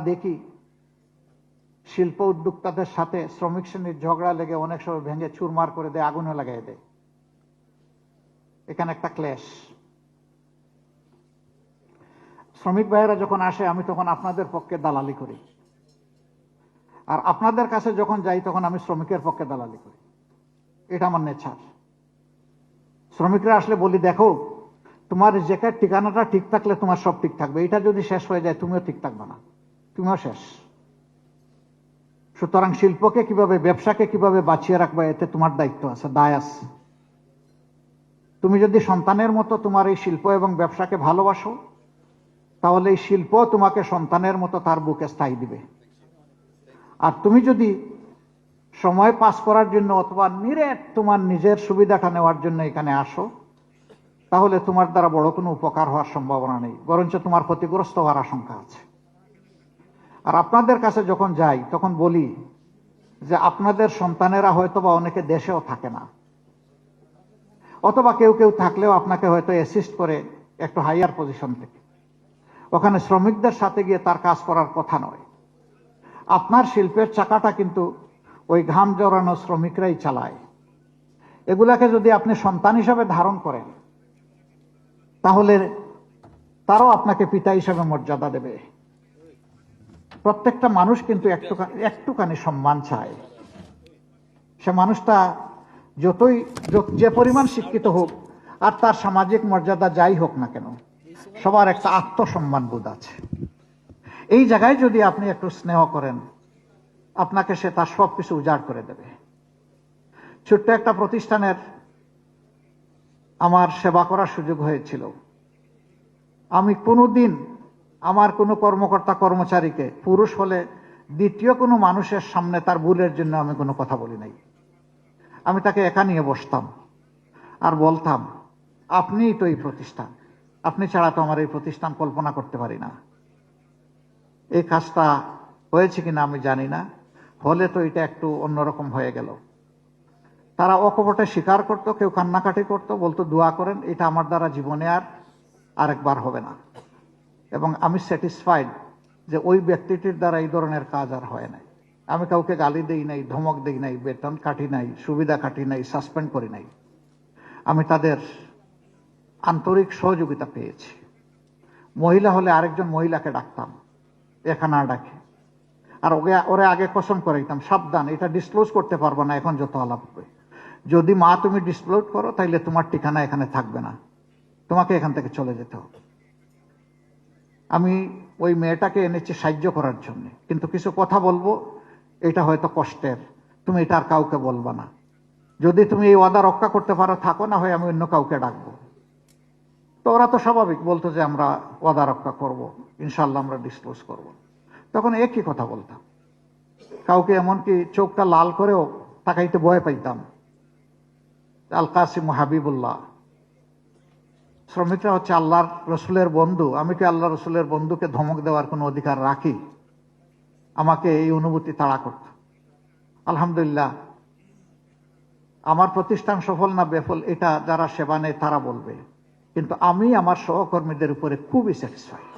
দেখি শিল্প উদ্যোক্তাদের সাথে শ্রমিক শ্রেণির ঝগড়া লেগে অনেক সময় ভেঙে চুরমার করে দেয় আগুনে লাগাই দেয়। এখানে একটা ক্লেশ। শ্রমিক ভাইয়েরা যখন আসে, আমি তখন আপনাদের পক্ষে দালালি করি। আর আপনাদের কাছে যখন যাই, তখন আমি শ্রমিকের পক্ষে দালালি করি। এটা আমার নেচার। শ্রমিকরা আসলে বলি, দেখো, তোমার জ্যাকেট ঠিকানাটা ঠিক থাকলে তোমার সব ঠিক থাকবে। এটা যদি শেষ হয়ে যায়, তুমিও ঠিক থাকবে না। তুমিও শেষ। সুতরাং শিল্পকে কীভাবে, ব্যবসাকে কীভাবে বাঁচিয়ে রাখবে, এতে তোমার দায়িত্ব আছে, দায় আছে। তুমি যদি সন্তানের মতো তোমার এই শিল্প এবং ব্যবসাকে ভালোবাসো, তাহলে এই শিল্প তোমাকে সন্তানের মতো তার বুকে স্থায়ী দিবে। আর তুমি যদি সময় পাস করার জন্য অথবা নিরেট তোমার নিজের সুবিধাটা নেওয়ার জন্য এখানে আসো, তাহলে তোমার দ্বারা বড় কোনো উপকার হওয়ার সম্ভাবনা নেই, বরঞ্চ তোমার ক্ষতিগ্রস্ত হওয়ার আশঙ্কা আছে। আর আপনাদের কাছে যখন যাই, তখন বলি যে আপনাদের সন্তানেরা হয়তো বা অনেকে দেশেও থাকে না। অথবা কেউ কেউ থাকলেও আপনাকে হয়তো অ্যাসিস্ট করে একটু হাইয়ার পজিশন থেকে। ওখানে শ্রমিকদের সাথে গিয়ে তার কাজ করার কথা নয়। আপনার শিল্পের চাকাটা কিন্তু ওই ঘাম জড়ানো শ্রমিকরাই চালায়। এগুলাকে যদি আপনি সন্তান হিসাবে ধারণ করেন, তাহলে তারাও আপনাকে পিতা হিসাবে মর্যাদা দেবে। প্রত্যেকটা মানুষ কিন্তু একটুখানি সম্মান চায়। সে মানুষটা যতই যে পরিমাণ শিক্ষিত হোক, আর তার সামাজিক মর্যাদা যাই হোক না কেন, সবার একটা আত্মসম্মান বোধ আছে। এই জায়গায় যদি আপনি একটু স্নেহ করেন, আপনাকে সে তার সব কিছু উজাড় করে দেবে। ছোট্ট একটা প্রতিষ্ঠানের আমার সেবা করার সুযোগ হয়েছিল। আমি কোনোদিন আমার কোনো কর্মকর্তা কর্মচারীকে, পুরুষ হলে দ্বিতীয় কোনো মানুষের সামনে তার ভুলের জন্য আমি কোনো কথা বলি নাই। আমি তাকে একা নিয়ে বসতাম আর বলতাম, আপনিই তো এই প্রতিষ্ঠান। আপনি ছাড়া তো আমার এই প্রতিষ্ঠান কল্পনা করতে পারি না। এই কাজটা হয়েছে কিনা আমি জানি না। হলে তো এটা একটু অন্যরকম হয়ে গেল। তারা অকপটে স্বীকার করতো, কেউ কান্নাকাটি করতো, বলতো, দোয়া করেন, এটা আমার দ্বারা জীবনে আর আরেকবার হবে না। এবং আমি স্যাটিসফাইড যে ওই ব্যক্তিটির দ্বারা এই ধরনের কাজ আর হয় নাই। আমি কাউকে গালি দেই নাই, ধমক দেই নাই, বেতন কাটি নাই, সুবিধা কাটি নাই সাসপেন্ড করি নাই। আমি তাদের আন্তরিক সহযোগিতা পেয়েছি। মহিলা হলে আরেকজন মহিলাকে ডাকতাম এখানে ডাকে। আর ওকে, ওরে আগে কসম করাইতাম, সাবধান, এটা ডিসক্লোজ করতে পারব না, এখন যত আলাপ হবে যদি মা তুমি ডিসক্লোজ করো, তাইলে তোমার ঠিকানা এখানে থাকবে না। তোমাকে এখান থেকে চলে যেতে হবে। আমি ওই মেয়েটাকে এনেছি সাহায্য করার জন্য। কিন্তু কিছু কথা বলব, এটা হয়তো কষ্টের। তুমি এটা আর কাউকে বলবা না। যদি তুমি এই ওয়াদা রক্ষা করতে পারো, থাকো, না হয় আমি অন্য কাউকে ডাকবো। তো ওরা তো স্বাভাবিক, বলতো যে আমরা ওয়াদা রক্ষা করব ইনশাল্লাহ আমরা ডিসক্লোজ করব। তখন একই কথা বলতাম। কাউকে এমনকি চোখটা লাল করেও তাকাইতে ভয় পাইতাম। আল কাসিম হাবিবুল্লাহ শ্রমিকরা হচ্ছে আল্লাহর রসুলের বন্ধু। আমি কি আল্লাহ রসুলের বন্ধুকে ধমক দেওয়ার কোনো অধিকার রাখি? আমাকে এই অনুভূতি তাড়া করত। আলহামদুলিল্লাহ, আমার প্রতিষ্ঠান সফল না বেফল, এটা যারা সেবা নেয় তারা বলবে। কিন্তু আমি আমার সহকর্মীদের উপরে খুবই স্যাটিসফাই